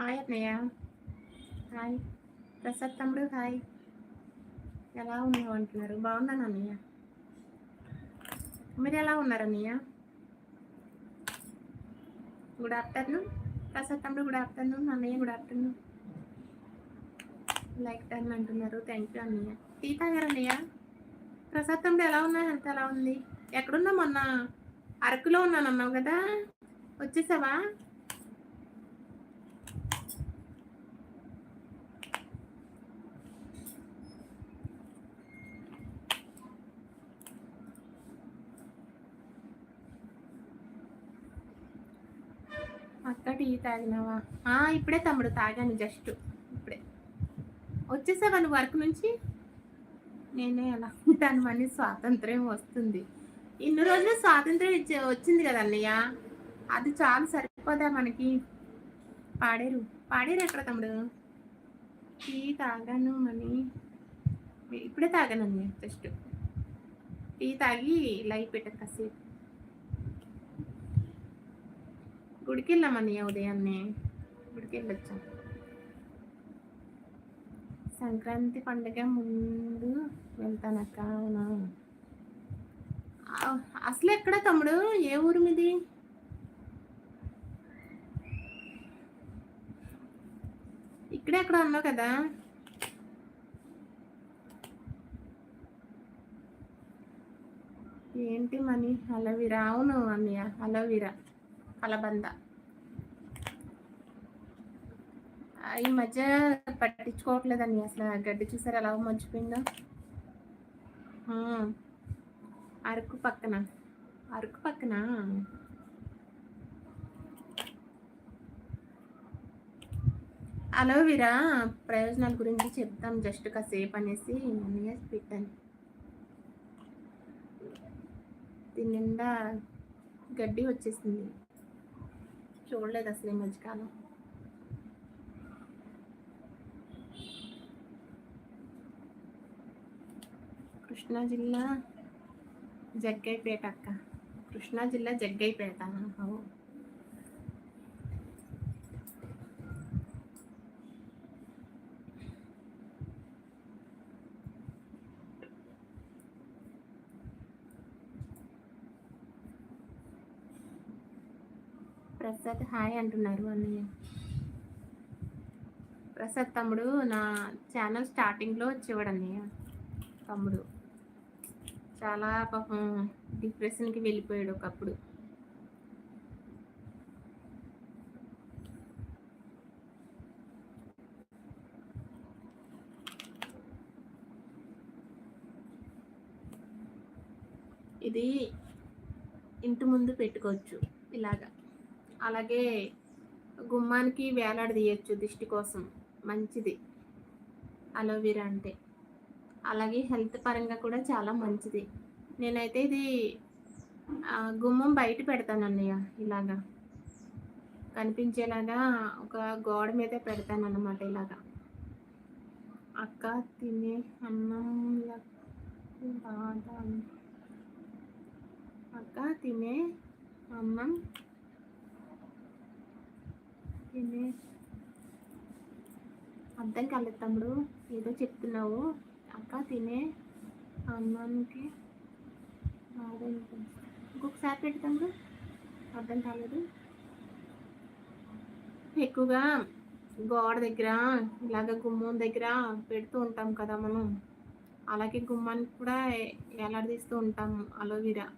Hi అన్నయ్య hi Prasad తమ్ముడు hi ఎలా ఉన్నావు అంటున్నారు బాగున్నాను అన్నయ్య మీరు ఎలా ఉన్నారు అన్నయ్య గుడ్ ఆఫ్టర్నూన్ ప్రసాద్ తమ్ముడు గుడ్ ఆఫ్టర్నూన్ అన్నయ్య గుడ్ ఆఫ్టర్నూన్ లైక్ టర్న్ అంటున్నారు థ్యాంక్ యూ అన్నయ్య టీ తాగారు అన్నయ్య ప్రసాద్ తమ్ముడు ఎలా ఉన్నా హెల్త్ ఎలా ఉంది ఎక్కడున్నా మొన్న అరకులో ఉన్నాను అన్నావు కదా వచ్చేసావా అక్క టీ తాగినావా? ఇప్పుడే తమ్ముడు తాగాను జస్ట్ ఇప్పుడే. వచ్చేసావా నువ్వు వర్క్ నుంచి? నేనే అలా ఉంటాను మళ్ళీ స్వాతంత్ర్యం వస్తుంది. ఇన్ని రోజులు స్వాతంత్ర్యం ఇచ్చే వచ్చింది కదా అన్నయ్య? అది చాలా సరిపోదా మనకి? పాడేరు. పాడేరు ఎక్కడ తమ్ముడు? టీ తాగాను మని. ఇప్పుడే తాగాను అన్నయ్య జస్ట్ టీ తాగి లైవ్ పెట్టాను కాసేపు. గుడికి వెళ్ళామన్నయ్య ఉదయాన్నే. గుడికి వెళ్ళొచ్చాం సంక్రాంతి పండుగ ముందు వెళ్తానక్క అవునా? అసలు ఎక్కడ తమ్ముడు? ఏ ఊరు మీది? ఇక్కడే ఎక్కడ ఉన్నావు కదా? ఏంటి మనీ? అలవీరా? అవును అన్నయ్య అలవీరా. కలబంద. ఈ మధ్య పట్టించుకోవట్లేదండి అసలు. గడ్డి చూసారు ఎలా మంచిపోయిందో అరకు పక్కన. అరకు పక్కన? అలోవెరా ప్రయోజనాల గురించి చెప్తాం జస్ట్ కాసేపు అనేసి అన్నయ్య పెట్టాను. దీని నిండా గడ్డి వచ్చేసింది. చూడలేదు అసలు ఈ మధ్యకాలం కృష్ణా జిల్లా జగ్గైపేట అక్క కృష్ణా జిల్లా జగ్గైపేట ప్రసాద్ హాయ్ అంటున్నారు అన్నయ్య. ప్రసాద్ తమ్ముడు నా ఛానల్ స్టార్టింగ్లో వచ్చేవాడు అన్నయ్య తమ్ముడు. చాలా పాపం డిప్రెషన్కి వెళ్ళిపోయాడు ఒకప్పుడు. ఇది ఇంటి ముందు పెట్టుకోవచ్చు ఇలాగా. అలాగే గుమ్మానికి వేలాడదీయచ్చు దిష్టి కోసం. మంచిది. అలోవెరా అంటే. అలాగే హెల్త్ పరంగా కూడా చాలా మంచిది. నేనైతే ఇది ఆ, గుమ్మం బయట పెడతాను అన్నయ్య ఇలాగా. కనిపించేలాగా ఒక గోడ మీద పెడతాను అన్నమాట ఇలాగా. అక్క తినే అన్నం బాధ అక్క తినే అన్నం అర్థం కాలేదు తమ్ముడు. ఏదో చెప్తున్నావు. అక్క తినే అన్నానికి బాగా ఇంకొకసారి పెట్టు తమ్ముడు. అర్థం కాలేదు. ఎక్కువగా గోడ దగ్గర ఇలాగ గుమ్మం దగ్గర పెడుతూ ఉంటాం కదా మనం. అలాగే గుమ్మానికి కూడా వేలాడదీస్తూ ఉంటాం అలోవీరా.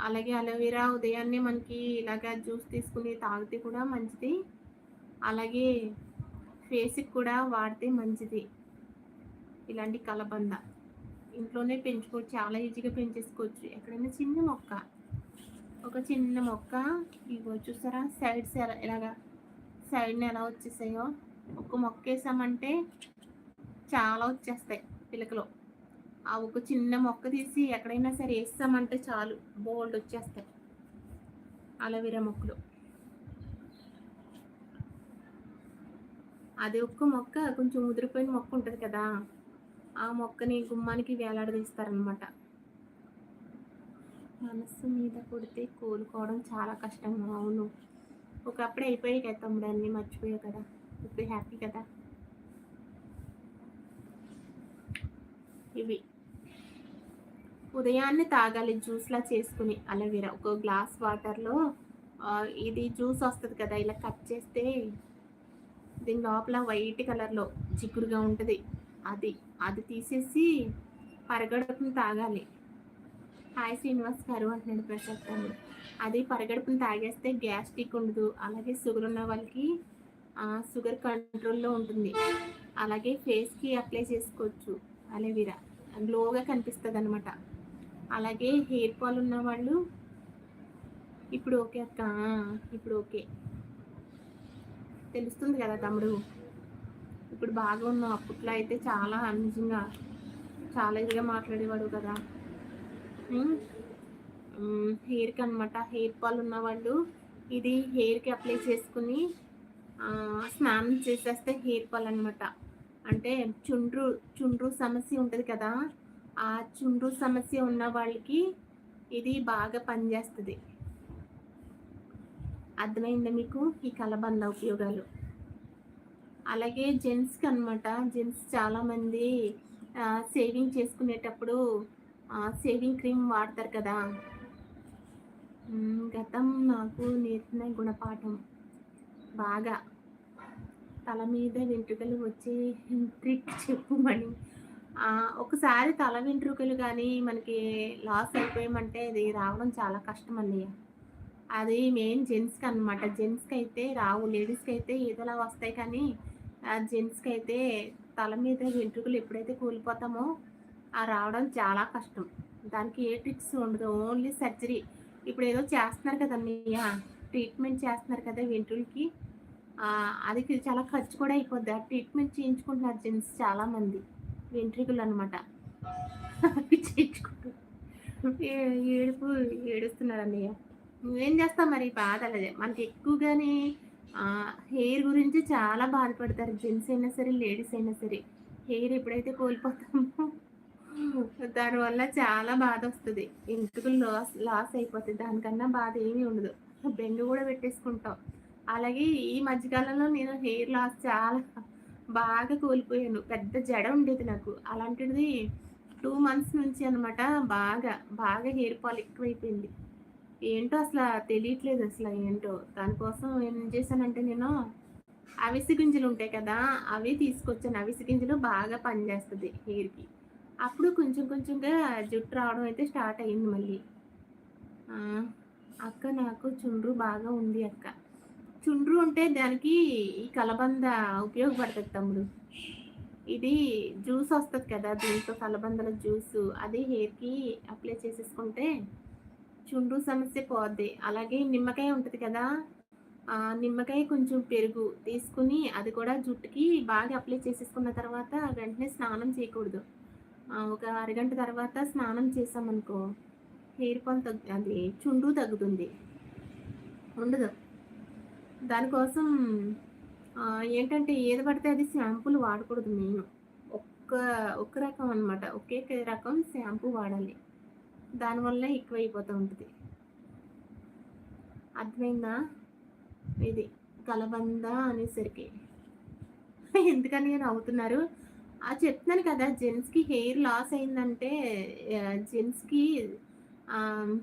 అలాగే అలోవెరా ఉదయాన్నే మనకి ఇలాగ జ్యూస్ తీసుకుని తాగితే కూడా మంచిది. అలాగే ఫేస్కి కూడా వాడితే మంచిది. ఇలాంటి కలబంద. ఇంట్లోనే పెంచుకోవచ్చు. చాలా ఈజీగా పెంచేసుకోవచ్చు. ఎక్కడైనా చిన్న మొక్క. ఒక చిన్న మొక్క. ఇగో చూసారా? సైడ్స్ ఎలా ఇలాగా సైడ్ని ఎలా వచ్చేసాయో. ఒక మొక్క వేసామంటే చాలా వచ్చేస్తాయి పిలకలు. ఆ ఒక చిన్న మొక్క తీసి ఎక్కడైనా సరే వేస్తామంటే చాలు. బోల్డ్ వచ్చేస్తాయి. అలోవెరా మొక్కలు. అది ఒక్క మొక్క కొంచెం ముదిరిపోయిన మొక్క ఉంటుంది కదా ఆ మొక్కని గుమ్మానికి వేలాడదీస్తారనమాట మనస్సు మీద కొడితే కోలుకోవడం చాలా కష్టం. అవును. ఒకప్పుడు అయిపోయాయి కదా తమ్ముడు అన్నీ మర్చిపోయావు కదా. ఇప్పుడు హ్యాపీ కదా. ఇవి. ఉదయాన్నే తాగాలి జ్యూస్లా చేసుకుని. అలవీరా ఒక గ్లాస్ వాటర్లో ఇది జ్యూస్ వస్తుంది కదా ఇలా కట్ చేస్తే దీని లోపల వైట్ కలర్లో చిక్కుడుగా ఉంటుంది. అది అది తీసేసి పరగడుపుని తాగాలి. హాయ్ శ్రీనివాస్ గారు అంటున్నాడు ప్రసాద్ గారు. అది పరగడుపుని తాగేస్తే గ్యాస్ట్రిక్ ఉండదు. అలాగే షుగర్ ఉన్న వాళ్ళకి షుగర్ కంట్రోల్లో ఉంటుంది. అలాగే ఫేస్కి అప్లై చేసుకోవచ్చు. అలవీరా గ్లోగా కనిపిస్తుంది అనమాట అలాగే హెయిర్ ఫాల్ ఉన్న వాళ్ళు ఇప్పుడు ఓకే అక్క ఇప్పుడు ఓకే. తెలుస్తుంది కదా తమ్ముడు. ఇప్పుడు బాగా ఉన్నావు అప్పట్లో అయితే చాలా నిజంగా చాలా ఇదిగా మాట్లాడేవాడు కదా. హెయిర్కి అనమాట హెయిర్ ఫాల్ ఉన్న వాళ్ళు ఇది హెయిర్కి అప్లై చేసుకుని స్నానం చేసేస్తే హెయిర్ ఫాల్ అనమాట అంటే చుండ్రు చుండ్రు సమస్య ఉంటుంది కదా. ఆ చుండ్రు సమస్య ఉన్న వాళ్ళకి ఇది బాగా పనిచేస్తుంది. అర్థమైందా మీకు? ఈ కలబంద ఉపయోగాలు. అలాగే జెంట్స్కి అనమాట జెంట్స్ చాలామంది సేవింగ్ చేసుకునేటప్పుడు సేవింగ్ క్రీమ్ వాడతారు కదా. గతం నాకు నేర్పిన గుణపాఠం. బాగా. తల మీద వెంట్రుకలు వచ్చే ట్రిక్ చెప్పుమని ఒకసారి తల వెంట్రుకలు కానీ మనకి లాస్ అయిపోయామంటే అది రావడం చాలా కష్టం అన్నయ్య అది మెయిన్ జెంట్స్కి అనమాట జెంట్స్కి అయితే రావు. లేడీస్కి అయితే ఏదోలా వస్తాయి కానీ జెంట్స్కి అయితే తల మీద వెంట్రుకలు ఎప్పుడైతే కూలిపోతామో ఆ రావడం చాలా కష్టం. దానికి ఏ ట్రిక్స్ ఉండదు. ఓన్లీ సర్జరీ ఇప్పుడు ఏదో చేస్తున్నారు కదా అన్నయ్య ట్రీట్మెంట్ చేస్తున్నారు కదా వెంట్రులకి అది చాలా ఖర్చు కూడా అయిపోద్ది. ఆ ట్రీట్మెంట్ చేయించుకుంటున్నారు జెంట్స్ చాలామంది వెంట్రికలు అనమాట చేయించుకుంటూ. ఏడుపు ఏడుస్తున్నారు అన్నయ్య నువ్వేం చేస్తావు మరి బాధలదే మనకి ఎక్కువగానే హెయిర్ గురించి చాలా బాధపడతారు. జెంట్స్ అయినా సరే లేడీస్ అయినా సరే. హెయిర్ ఎప్పుడైతే కోల్పోతామో దానివల్ల చాలా బాధ వస్తుంది. ఎందుకు లాస్ లాస్ అయిపోతుంది దానికన్నా బాధ ఏమీ ఉండదు. బెండు కూడా పెట్టేసుకుంటాం. అలాగే ఈ మధ్యకాలంలో నేను హెయిర్ లాస్ చాలా బాగా కోల్పోయాను. పెద్ద జడ ఉండేది నాకు. అలాంటిది టూ మంత్స్ నుంచి అనమాట బాగా బాగా హెయిర్ ఫాల్ ఎక్కువైపోయింది. ఏంటో అసలు తెలియట్లేదు అసలు ఏంటో. దానికోసం ఏం చేశానంటే నేను అవిసి గింజలు ఉంటాయి కదా అవి తీసుకొచ్చాను. అవిసి గింజలు బాగా పనిచేస్తుంది హెయిర్కి. అప్పుడు కొంచెం కొంచెంగా జుట్టు రావడం అయితే స్టార్ట్ అయింది మళ్ళీ. అక్క నాకు చుండ్రు బాగా ఉంది అక్క. చుండ్రు ఉంటే దానికి ఈ కలబంద ఉపయోగపడుతుంది తమ్ముడు. ఇది జ్యూస్ వస్తుంది కదా దీంతో కలబందల జ్యూస్. అది హెయిర్కి అప్లై చేసేసుకుంటే చుండ్రు సమస్య పోద్ది. అలాగే నిమ్మకాయ ఉంటుంది కదా నిమ్మకాయ కొంచెం పెరుగు తీసుకుని అది కూడా జుట్టుకి బాగా అప్లై చేసేసుకున్న తర్వాత వెంటనే స్నానం చేయకూడదు. ఒక అరగంట తర్వాత స్నానం చేసామనుకో హెయిర్ ఫాల్ తగ్గు అది చుండ్రు తగ్గుతుంది. ఉండదు. దానికోసం ఏంటంటే ఏది పడితే అది షాంపూలు వాడకూడదు మెయిన్. ఒక్క ఒక్క రకం అనమాట ఒకే రకం షాంపూ వాడాలి. దానివల్ల అయిపోతూ ఉంటుంది. అర్థమైందా? ఇది కలబంద అనేసరికి. ఎందుకని నేను అవుతున్నారు ఆ చెప్తున్నాను కదా జెంట్స్కి హెయిర్ లాస్ అయిందంటే జెంట్స్కి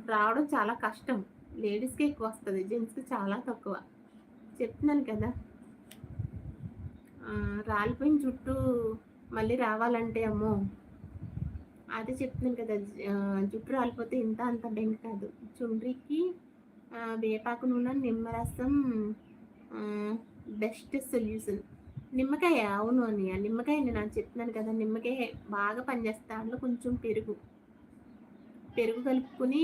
రావడం చాలా కష్టం. లేడీస్కి ఎక్కువ వస్తుంది. జెంట్స్కి చాలా తక్కువ. చెప్తున్నాను కదా. రాలిపోయిన జుట్టు మళ్ళీ రావాలంటే అమ్మో. అదే చెప్తున్నాను కదా జుట్టు రాలిపోతే ఇంత అంత బెంగ కాదు. చుండ్రికి వేపాకు నూనె నిమ్మరసం బెస్ట్ సొల్యూషన్. నిమ్మకాయ అవును అని ఆ నిమ్మకాయ నేను చెప్తున్నాను కదా నిమ్మకాయ బాగా పనిచేస్తా అందులో కొంచెం పెరుగు. పెరుగు కలుపుకొని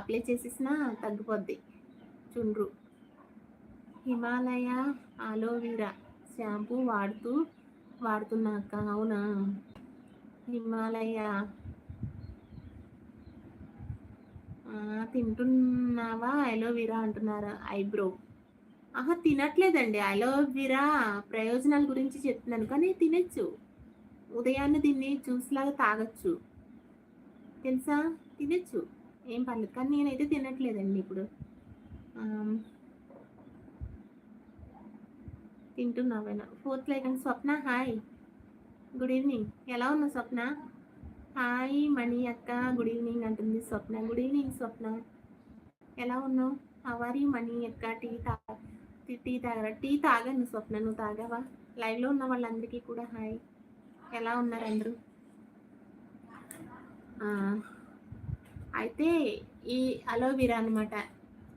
అప్లై చేసేసిన తగ్గిపోద్ది. చుండ్రు. హిమాలయ అలోవీరా షాంపూ వాడుతూ వాడుతున్నా అక్క అవునా? హిమాలయ. తింటున్నావా? అలోవీరా అంటున్నారు ఐబ్రో. ఆహా తినట్లేదండి. అలోవీరా ప్రయోజనాల గురించి చెప్తున్నాను కానీ తినచ్చు. ఉదయాన్నే దీన్ని జ్యూస్లాగా తాగొచ్చు. తెలుసా? తినచ్చు. ఏం పర్లేదు కానీ నేనైతే తినట్లేదండి ఇప్పుడు. తింటున్నావేనా fourth like Swapna hi. Good evening. ఎలా ఉన్నావు స్వప్న? హాయ్ మణి అక్క గుడ్ ఈవినింగ్ అంటుంది స్వప్న. గుడ్ ఈవినింగ్ స్వప్న. ఎలా ఉన్నావు? హవారి మణి అక్క? టీ తా టీ తాగరా? టీ తాగండి స్వప్న నువ్వు తాగావా? లైవ్లో ఉన్న వాళ్ళందరికీ కూడా హాయ్. ఎలా ఉన్నారు అందరూ? అయితే ఈ అలోవీరా అనమాట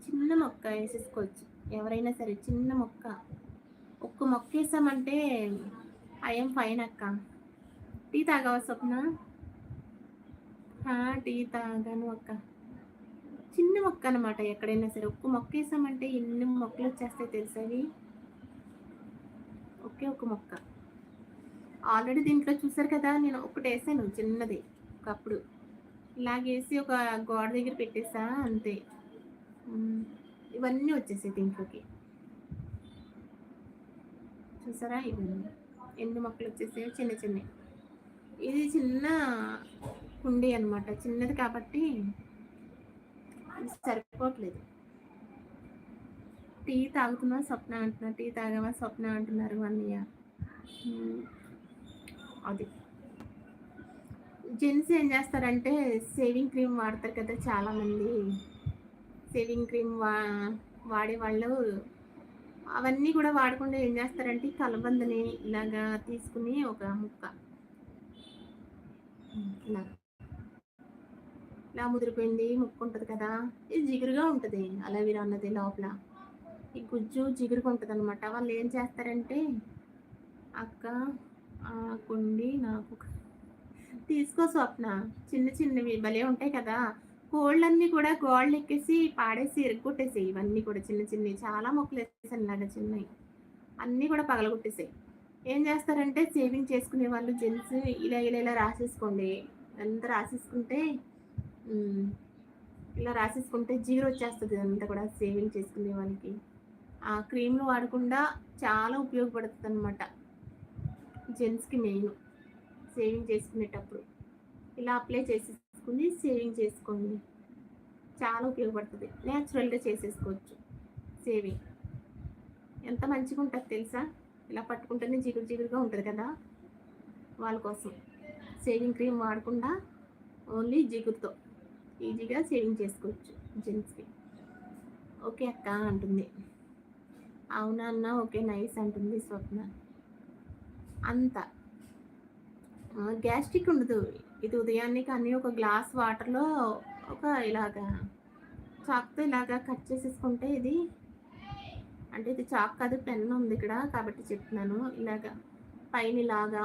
చిన్న మొక్క వేసేసుకోవచ్చు. ఎవరైనా సరే చిన్న మొక్క. ఒక్క మొక్కేసామంటే ఐఎం ఐఎమ్ ఫైన్ అక్క. టీ తాగావా స్వప్న? టీ తాగాను అక్క. చిన్న మొక్క అనమాట ఎక్కడైనా సరే. ఒక్క మొక్కేసామంటే ఎన్ని మొక్కలు వచ్చేస్తాయి తెలుసవి ఒకే ఒక మొక్క. ఆల్రెడీ దీంట్లో చూసారు కదా నేను ఒకటి వేసాను చిన్నది ఒకప్పుడు. ఇలాగేసి ఒక గోడ దగ్గర పెట్టేసా అంతే. ఇవన్నీ వచ్చేసాయి దీంట్లోకి. చూసారా? ఇవన్నీ ఎండు మొక్కలు వచ్చేసాయి చిన్న చిన్నవి. ఇది చిన్న కుండీ అనమాట చిన్నది కాబట్టి సరిపోవట్లేదు. టీ తాగుతున్నా స్వప్న అంటున్నా టీ తాగవా స్వప్న అంటున్నారు అన్నయ్య అది. జెంట్స్ ఏం చేస్తారంటే సేవింగ్ క్రీమ్ వాడతారు కదా చాలామంది. సేవింగ్ క్రీమ్ వా వాడే వాళ్ళు అవన్నీ కూడా వాడకుండా ఏం చేస్తారంటే కలబందని ఇలాగా తీసుకుని ఒక ముక్క. ఇలా. ఇలా ముదిరిపోయింది ముక్కు ఉంటుంది కదా. ఇది జిగురుగా ఉంటుంది అలవీరా అన్నది లోపల. ఈ గుజ్జు జిగురుగా ఉంటుంది అనమాట వాళ్ళు ఏం చేస్తారంటే అక్క ఆ కుండి నాకు తీసుకో స్వప్న. చిన్న చిన్నవి భలే ఉంటాయి కదా. కోళ్ళన్నీ కూడా గోళ్ళు ఎక్కేసి పాడేసి ఇరుక్కొట్టేసాయి. ఇవన్నీ కూడా చిన్న చిన్నవి. చాలా మొక్కలు వేసేసాను ఇలాగా చిన్నవి. అన్నీ కూడా పగలగొట్టేసాయి. ఏం చేస్తారంటే సేవింగ్ చేసుకునే వాళ్ళు జెంట్స్ ఇలా ఇలా ఇలా రాసేసుకోండి. అంతా రాసేసుకుంటే ఇలా రాసేసుకుంటే జీరో వచ్చేస్తుంది అంతా కూడా సేవింగ్ చేసుకునే వాళ్ళకి. ఆ క్రీమ్లు వాడకుండా చాలా ఉపయోగపడుతుంది అనమాట జెంట్స్కి మెయిన్. సేవింగ్ చేసుకునేటప్పుడు. ఇలా అప్లై చేసేసుకుని సేవింగ్ చేసుకోండి చాలా ఉపయోగపడుతుంది. న్యాచురల్గా చేసేసుకోవచ్చు. సేవింగ్. ఎంత మంచిగా ఉంటుంది తెలుసా? ఇలా పట్టుకుంటేనే జిగురు జిగురుగా ఉంటుంది కదా? వాళ్ళ కోసం. సేవింగ్ క్రీమ్ వాడకుండా ఓన్లీ జిగురుతో ఈజీగా సేవింగ్ చేసుకోవచ్చు జెంట్స్కి. ఓకే అక్క అంటుంది. అవునా అన్న? ఓకే నైస్ అంటుంది స్వప్న. అంత. గ్యాస్ట్రిక్ ఉండదు. ఇది ఉదయాన్నే కానీ ఒక గ్లాస్ వాటర్లో ఒక ఇలాగా చాక్తో ఇలాగా కట్ చేసేసుకుంటే ఇది అంటే ఇది చాక్ కాదు పెన్ ఉంది ఇక్కడ కాబట్టి చెప్తున్నాను. ఇలాగా పైన ఇలాగా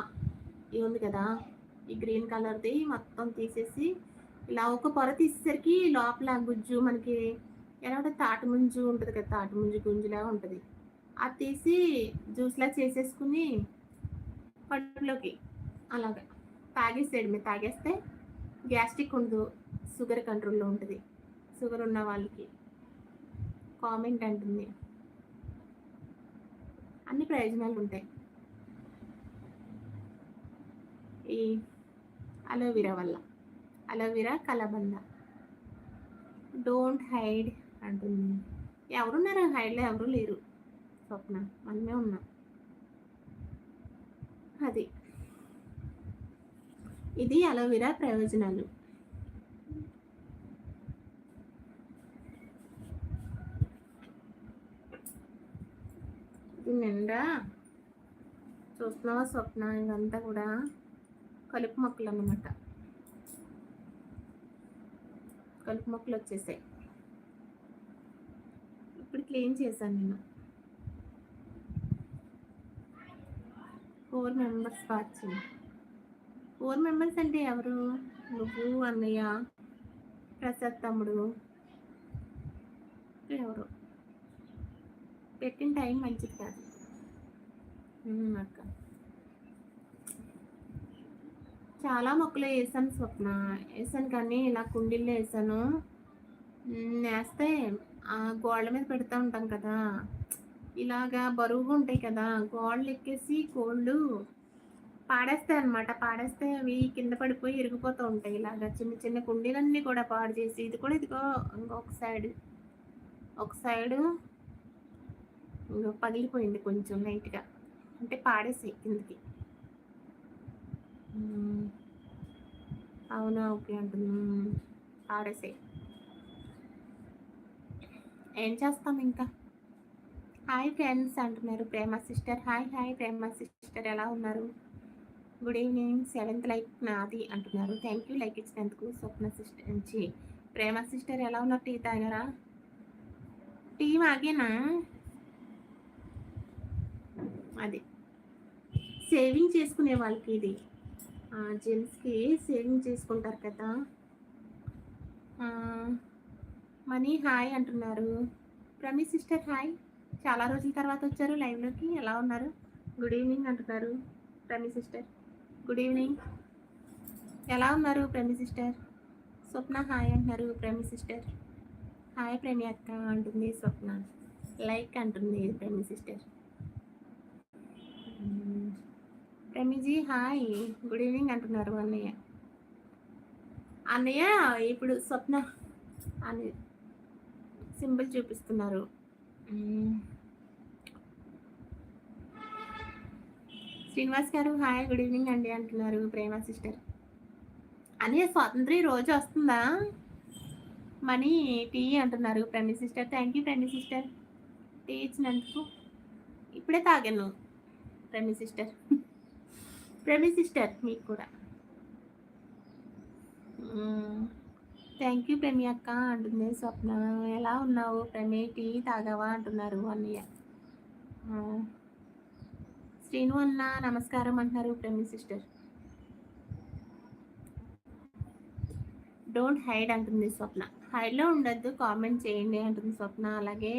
ఇది ఉంది కదా ఈ గ్రీన్ కలర్ది మొత్తం తీసేసి ఇలా ఒక పొర తీసేసరికి లోపల గుజ్జు మనకి ఎలా ఉంటుంది? తాటి ముంజు ఉంటుంది కదా తాటి ముంజు గుంజులాగా ఉంటుంది. అది తీసి జ్యూస్లా చేసేసుకుని పండులోకి అలాగా తాగేసేయడమే మీరు తాగేస్తే గ్యాస్ట్రిక్ ఉండదు షుగర్ కంట్రోల్లో ఉంటుంది. షుగర్ ఉన్న వాళ్ళకి కామెంట్ అంటుంది. అన్ని ప్రయోజనాలు ఉంటాయి. ఈ అలోవెరా వల్ల అలోవెరా కలబంద. డోంట్ హైడ్ అంటుంది. ఎవరున్నారు హైడ్లో ఎవరు లేరు. స్వప్న మనమే ఉన్నాం. అది. ఇది అలోవెరా ప్రయోజనాలు. నిండా చూస్తున్నావా స్వప్న? ఇదంతా కూడా కలుపు మొక్కలు అన్నమాట. కలుపు మొక్కలు వచ్చేసాయి. ఇప్పుడు క్లీన్ చేశాను నేను. ఫోర్ మెంబర్స్ బాగా ఫోర్ మెంబర్స్ అంటే ఎవరు? నువ్వు అన్నయ్య ప్రసాద్ తమ్ముడు. ఎవరు? పెట్టిన టైం మంచిది కాదు. అక్క. చాలా మొక్కలు వేసాను స్వప్న. వేసాను కానీ ఇలా కుండీల్లో వేసాను. వేస్తే ఆ గోడల మీద పెడతా ఉంటాం కదా. ఇలాగా బరువుగా ఉంటాయి కదా. గోడలు ఎక్కేసి కోళ్ళు పాడేస్తాయి అనమాట పాడేస్తే అవి కింద పడిపోయి ఇరిగిపోతూ ఉంటాయి. ఇలాగా చిన్న చిన్న కుండీలన్నీ కూడా పాడు చేసి ఇది కూడా ఇదిగో ఇంకొక సైడ్ ఒక సైడు పగిలిపోయింది కొంచెం లైట్గా అంటే పాడేసాయి కిందకి. అవునా? ఓకే అంటుంది. పాడేసాయి. ఏం చేస్తాం ఇంకా? హాయ్ ఫ్రెండ్స్ అంటున్నారు. Prema sister hi hi Prema sister ఎలా ఉన్నారు? Good evening. సెవెంత్ లైక్ నాది అంటున్నారు. Thank you. లైక్ ఇచ్చినందుకు స్వప్న సిస్టర్ నుంచి. ప్రేమ సిస్టర్ ఎలా ఉన్నారు? టీ తాగారా? టీ ఆగేనా అది. సేవింగ్ చేసుకునే వాళ్ళకి ఇది. జెంట్స్కి సేవింగ్ చేసుకుంటారు కదా. మనీ హాయ్ అంటున్నారు. Premi sister hi. చాలా రోజుల తర్వాత వచ్చారు లైవ్లోకి. ఎలా ఉన్నారు? గుడ్ ఈవినింగ్ అంటున్నారు ప్రమి సిస్టర్. గుడ్ ఈవినింగ్ ఎలా ఉన్నారు ప్రేమి సిస్టర్? స్వప్న హాయ్ అంటున్నారు ప్రేమి సిస్టర్. హాయ్ ప్రేమి అక్క అంటుంది స్వప్న. లైక్ అంటుంది ప్రేమి సిస్టర్. మ్మ్. ప్రేమిజీ హాయ్. గుడ్ ఈవినింగ్ అంటున్నారు అన్నయ్య. అన్నయ్య ఇప్పుడు స్వప్న అని సింబల్ చూపిస్తున్నారు. శ్రీనివాస్ గారు హాయ్ గుడ్ ఈవినింగ్ అండి అంటున్నారు ప్రేమ సిస్టర్. అని స్వాతంత్ర్య రోజు వస్తుందా? మనీ టీ అంటున్నారు Premi sister. Thank you Premi sister. Tea ఇచ్చినందుకు. ఇప్పుడే తాగాను ప్రేమి సిస్టర్. ప్రేమి సిస్టర్ మీకు కూడా. థ్యాంక్ యూ ప్రేమి అక్క అంటుంది స్వప్న. ఎలా ఉన్నావు? ప్రేమి టీ తాగావా? అంటున్నారు అన్నయ్య శ్రీను అన్న నమస్కారం అంటున్నారు ప్రమి సిస్టర్. డోంట్ హైడ్ అంటుంది స్వప్న. హైడ్లో ఉండొద్దు కామెంట్ చేయండి అంటుంది స్వప్న. అలాగే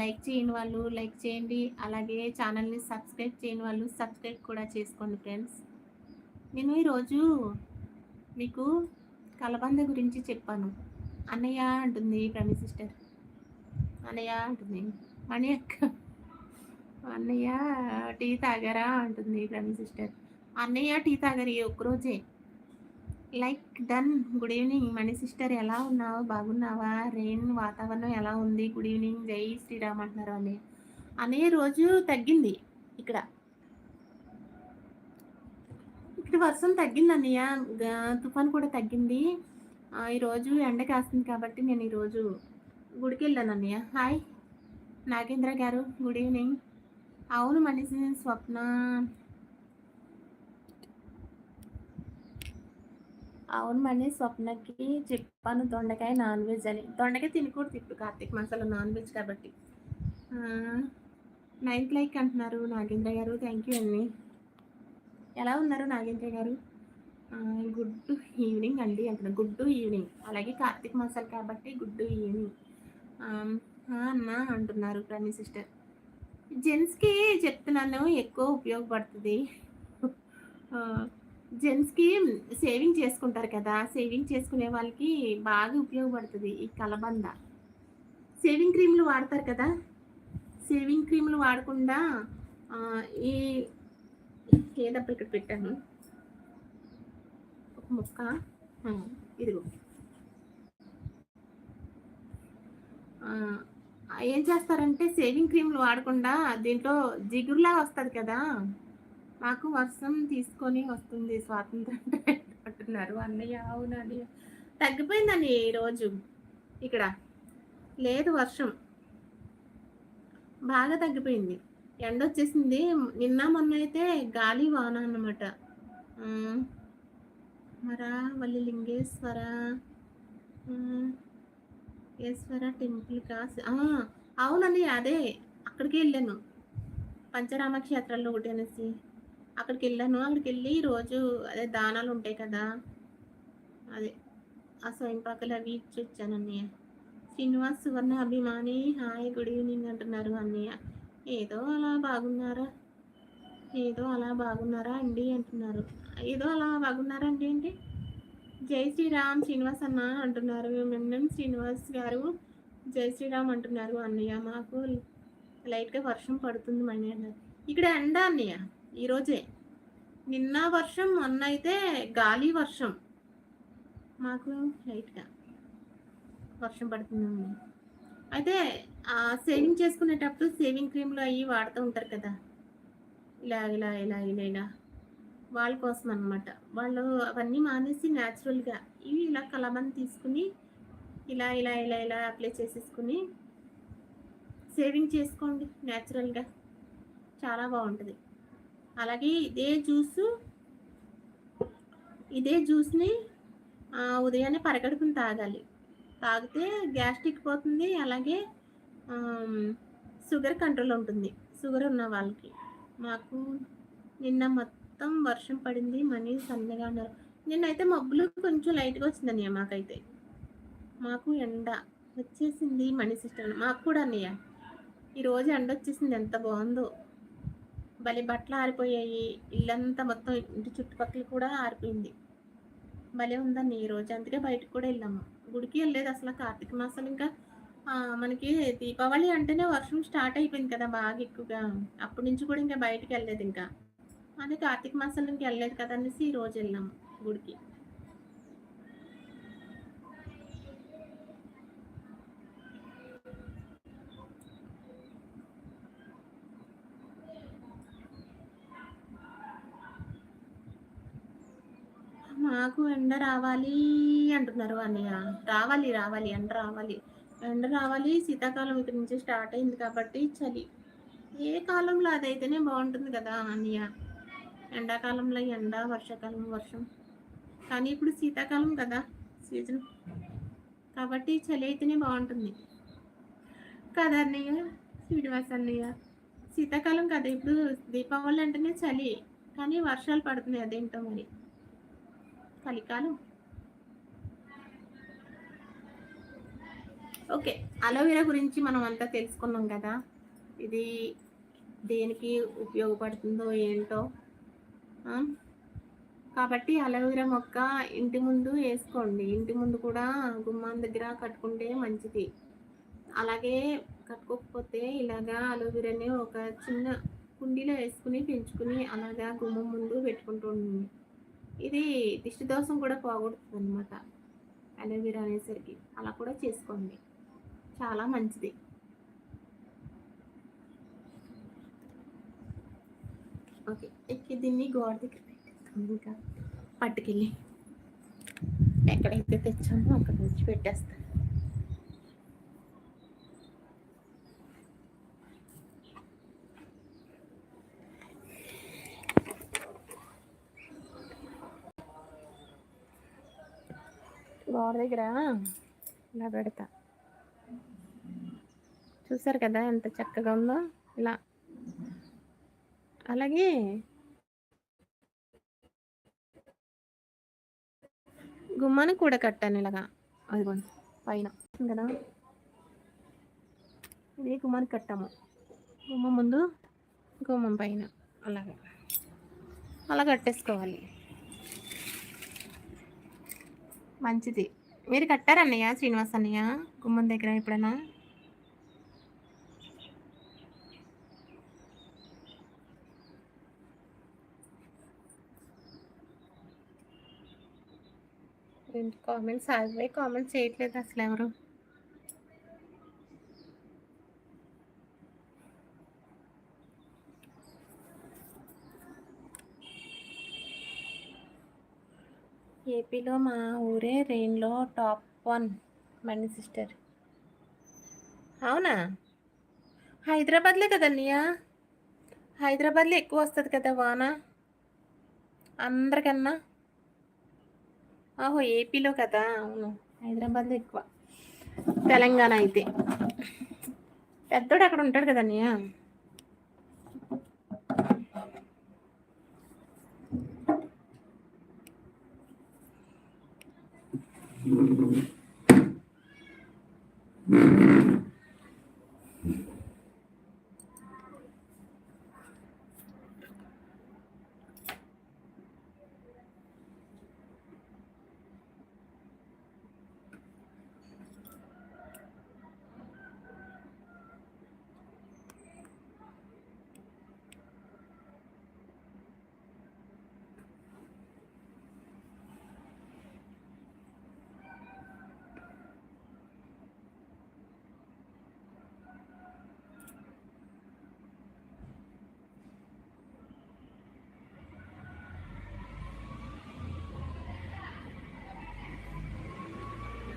లైక్ చేయని వాళ్ళు లైక్ చేయండి. అలాగే ఛానల్ని సబ్స్క్రైబ్ చేయని వాళ్ళు సబ్స్క్రైబ్ కూడా చేసుకోండి ఫ్రెండ్స్ నేను ఈరోజు మీకు కలబంద గురించి చెప్పాను. అన్నయ్య అంటుంది ప్రమి సిస్టర్. అన్నయ్య అంటుంది మణి అక్క. అన్నయ్య టీ తాగారా అంటుంది ప్రమి సిస్టర్. అన్నయ్య టీ తాగరు ఈ ఒక్కరోజే. Like done. Good evening. Mani sister ఎలా ఉన్నావు? బాగున్నావా? రెయిన్ వాతావరణం ఎలా ఉంది? Good evening. జై శ్రీరామ్ అంటున్నారు అని అనే రోజు తగ్గింది ఇక్కడ. ఇక్కడ వర్షం తగ్గింది అన్నయ్య. తుఫాన్ కూడా తగ్గింది. ఈరోజు ఎండ కాస్తుంది కాబట్టి నేను ఈరోజు గుడికి వెళ్ళాను అన్నయ్య. హాయ్. నాగేంద్ర గారు గుడ్ ఈవినింగ్. అవును మనిషి స్వప్న. అవును మనీ స్వప్నకి చెప్పాను దొండకాయ నాన్ వెజ్ అని. దొండకాయ తినకూడదు ఇప్పుడు కార్తీక మాసాలు నాన్ వెజ్ కాబట్టి. నైన్త్ లైక్ అంటున్నారు నాగేంద్ర గారు. థ్యాంక్ యూ అండి. ఎలా ఉన్నారు నాగేంద్ర గారు? గుడ్ ఈవినింగ్ అండి అంటున్నారు గుడ్ ఈవినింగ్. అలాగే కార్తీక మాసాలు కాబట్టి గుడ్ ఈవినింగ్. అన్న అంటున్నారు ప్రమి సిస్టర్. జెంట్స్కి చెప్తున్నాను ఎక్కువ ఉపయోగపడుతుంది. జెంట్స్కి సేవింగ్ చేసుకుంటారు కదా సేవింగ్ చేసుకునే వాళ్ళకి బాగా ఉపయోగపడుతుంది ఈ కలబంద. సేవింగ్ క్రీమ్లు వాడతారు కదా సేవింగ్ క్రీమ్లు వాడకుండా ఈ ఏదప్పుడు ఇక్కడ పెట్టాను? ఒక ముక్క. ఇదిగో. ఏం చేస్తారంటే సేవింగ్ క్రీమ్లు వాడకుండా దీంట్లో జిగురులా వస్తుంది కదా. మాకు వర్షం తీసుకొని వస్తుంది స్వాతంత్రం అంటున్నారు అన్నయ్య. అవునండి. తగ్గిపోయిందని ఈరోజు ఇక్కడ. లేదు వర్షం. బాగా తగ్గిపోయింది. ఎండ వచ్చేసింది. నిన్న మొన్న అయితే గాలి వాన అన్నమాట. మరా వల్లి లింగేశ్వర. ఆ, టెంపుల్ కాస్ అవునండి అదే. అక్కడికి వెళ్ళాను. పంచరామ క్షేత్రంలో ఒకటి అనేసి. అక్కడికి వెళ్ళాను. అక్కడికి వెళ్ళి రోజు అదే దానాలు ఉంటాయి కదా. అదే. ఆ స్వయంపాకలు అవి ఇచ్చి వచ్చాను అన్నయ్య. శ్రీనివాస్ సువర్ణ అభిమాని. హాయ్ గుడ్ ఈవినింగ్ అంటున్నారు అన్నయ్య. ఏదో అలా బాగున్నారా? ఏదో అలా బాగున్నారా అండి అంటున్నారు. ఏదో అలా బాగున్నారా అండి అంటే జై శ్రీరామ్ శ్రీనివాస్ అన్న అంటున్నారు. మేము శ్రీనివాస్ గారు జై శ్రీరామ్ అంటున్నారు అన్నయ్య. మాకు లైట్గా వర్షం పడుతుంది మణి అన్నారు ఇక్కడ ఎండ అన్నయ్య ఈరోజే నిన్న వర్షం మొన్న అయితే గాలి వర్షం. మాకు లైట్గా వర్షం పడుతుందండి అయితే సేవింగ్ చేసుకునేటప్పుడు సేవింగ్ క్రీమ్‌లు అవి వాడుతూ ఉంటారు కదా! ఇలా, ఇలా, ఇలా, ఇలా, ఇలా. వాళ్ళ కోసం అనమాట. వాళ్ళు అవన్నీ మానేసి న్యాచురల్‌గా ఇవి ఇలా కలబంద తీసుకొని ఇలా, ఇలా, ఇలా, ఇలా అప్లై చేసేసుకుని సేవింగ్ చేసుకోండి న్యాచురల్‌గా. చాలా బాగుంటుంది అలాగే ఇదే జ్యూసు ఇదే జ్యూస్‌ని ఉదయాన్నే పరగడుకుని తాగాలి. తాగితే గ్యాస్ట్రిక్ పోతుంది. అలాగే షుగర్ కంట్రోల్ ఉంటుంది. షుగర్ ఉన్న వాళ్ళకి. మాకు నిన్న మొత్తం మొత్తం వర్షం పడింది. మనీ సన్నగా ఉన్నారు. నిన్నైతే మబ్బులు కొంచెం లైట్‌గా వచ్చిందన్నయ్య మాకైతే. మాకు ఎండ వచ్చేసింది మనీ సిస్టర్. మాకు కూడా అన్నయ్య. ఈరోజు ఎండ వచ్చేసింది ఎంత బాగుందో భలే బట్టలు ఆరిపోయాయి. ఇల్లంతా మొత్తం ఇంటి చుట్టుపక్కల కూడా ఆరిపోయింది. భలే ఉందండి ఈరోజు. అందుకే బయటకు కూడా వెళ్ళాము గుడికి వెళ్ళలేదు అసల కార్తీక మాసం ఇంకా మనకి దీపావళి అంటేనే వర్షం స్టార్ట్ అయిపోయింది కదా! బాగా ఎక్కువగా. అప్పటి నుంచి కూడా ఇంకా బయటికెళ్ళలేదింకా. అదే కార్తీక మాసానికి వెళ్ళలేదు కదా! అనేసి రోజు వెళ్ళాం గుడికి. మాకు ఎండ రావాలి అంటున్నారు అన్నయ్య. రావాలి, రావాలి. ఎండ రావాలి. ఎండ రావాలి. శీతాకాలం ఇక్కడి నుంచి స్టార్ట్ అయింది కాబట్టి చలి. ఏ కాలంలో అదైతేనే బాగుంటుంది కదా అన్నయ్య. ఎండాకాలంలో ఎండ, వర్షాకాలం వర్షం. కానీ ఇప్పుడు శీతాకాలం కదా! సీజన్. కాబట్టి చలి అయితేనే బాగుంటుంది కదా అన్నయ్య? శ్రీనివాస్ అన్నయ్య. శీతాకాలం కదా! ఇప్పుడు దీపావళి అంటేనే చలి. కానీ వర్షాలు పడుతున్నాయి అదేంటో మరి. కలికాలం. ఓకే. అలోవెరా గురించి మనం అంతా తెలుసుకున్నాం కదా! ఇది దేనికి ఉపయోగపడుతుందో ఏంటో. కాబట్టి అలోవెరా మొక్క ఇంటి ముందు వేసుకోండి ఇంటి ముందు కూడా గుమ్మం దగ్గర కట్టుకుంటే మంచిది. అలాగే కట్టుకోకపోతే ఇలాగా అలోవెరాని ఒక చిన్న కుండీలో వేసుకుని పెంచుకొని అలాగా గుమ్మం ముందు పెట్టుకుంటూ ఉండండి. ఇది దిష్టి దోషం కూడా పోగొడుతుందనమాట. అలోవెరా అనేసరికి. అలా కూడా చేసుకోండి. చాలా మంచిది. ఓకే. ఎక్కి దీన్ని గోడ దగ్గర పెట్టేద్దాం ఇంకా. పట్టుకెళ్ళి. ఎక్కడైతే తెచ్చామో అక్కడ నుంచి పెట్టేస్తాను గోడ దగ్గర ఇలా పెడతా. చూసారు కదా! ఎంత చక్కగా ఉందో. అలాగే గుమ్మానికి కూడా కట్టాను ఇలాగా. అదిగోండి పైన. కదా! ఇది గుమ్మానికి కట్టాము. గుమ్మం ముందు, గుమ్మం పైన అలాగా. అలా కట్టేసుకోవాలి. మంచిది. మీరు కట్టారన్నయ్య శ్రీనివాస్ అన్నయ్య? గుమ్మం దగ్గర ఎప్పుడైనా? ఏంటి కామెంట్స్ అవే కామెంట్స్ చేయట్లేదు అసలు ఎవరు ఏపీలో మా ఊరే రెయిన్‌లో టాప్ వన్ మణి సిస్టర్. అవునా? హైదరాబాద్‌లే కదా హైదరాబాద్‌లో ఎక్కువ వస్తుంది కదా వాన. అందరికన్నా. ఓహో ఏపీలో కదా? అవును. హైదరాబాద్లో ఎక్కువ. తెలంగాణ అయితే. పెద్దోడు అక్కడ ఉంటాడు కదా Mm-hmm.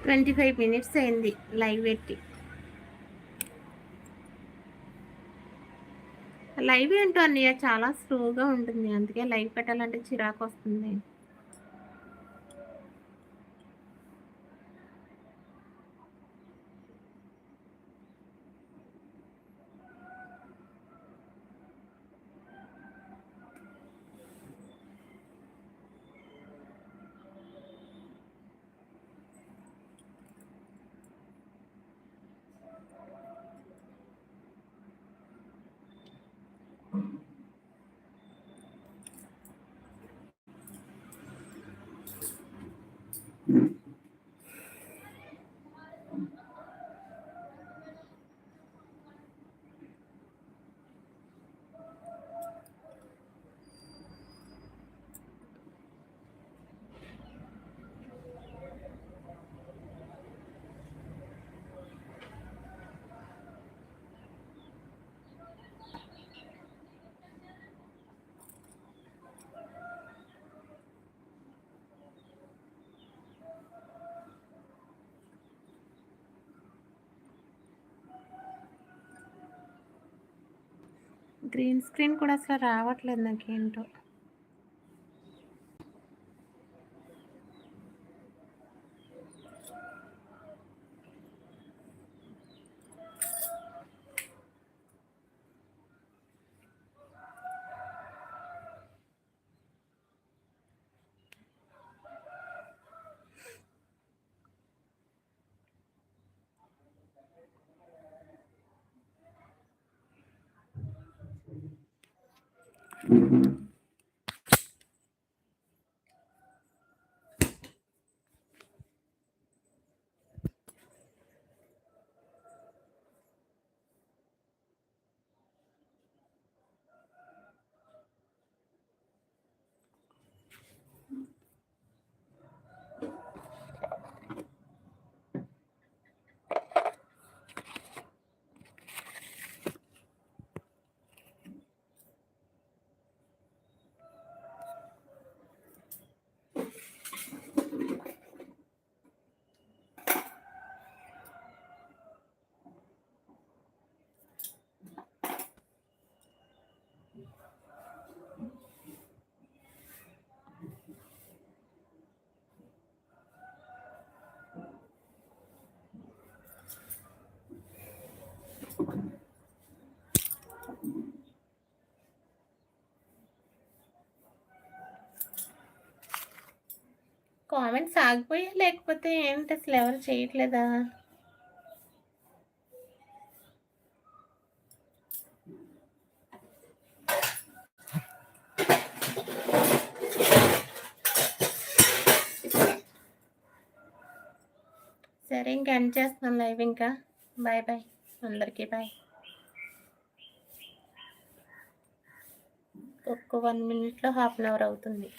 ట్వంటీ ఫైవ్ మినిట్స్ అయింది లైవ్ పెట్టి. లైవ్ ఏంటో అన్నయ్య చాలా స్లోగా ఉంటుంది. అందుకే లైవ్ పెట్టాలంటే చిరాకు వస్తుంది. గ్రీన్ స్క్రీన్ కూడా అసలు రావట్లేదు నాకేంటో. కామెంట్స్ ఆగిపోయా లేకపోతే ఏంటి? అసలు ఎవరు చేయట్లేదా? సరే ఇంకా ఎండ్ చేస్తున్నాను లైవ్ ఇంకా. Bye bye. అందరికీ బాయ్. ఒక్క వన్ మినిట్లో హాఫ్ అన్ అవర్ అవుతుంది.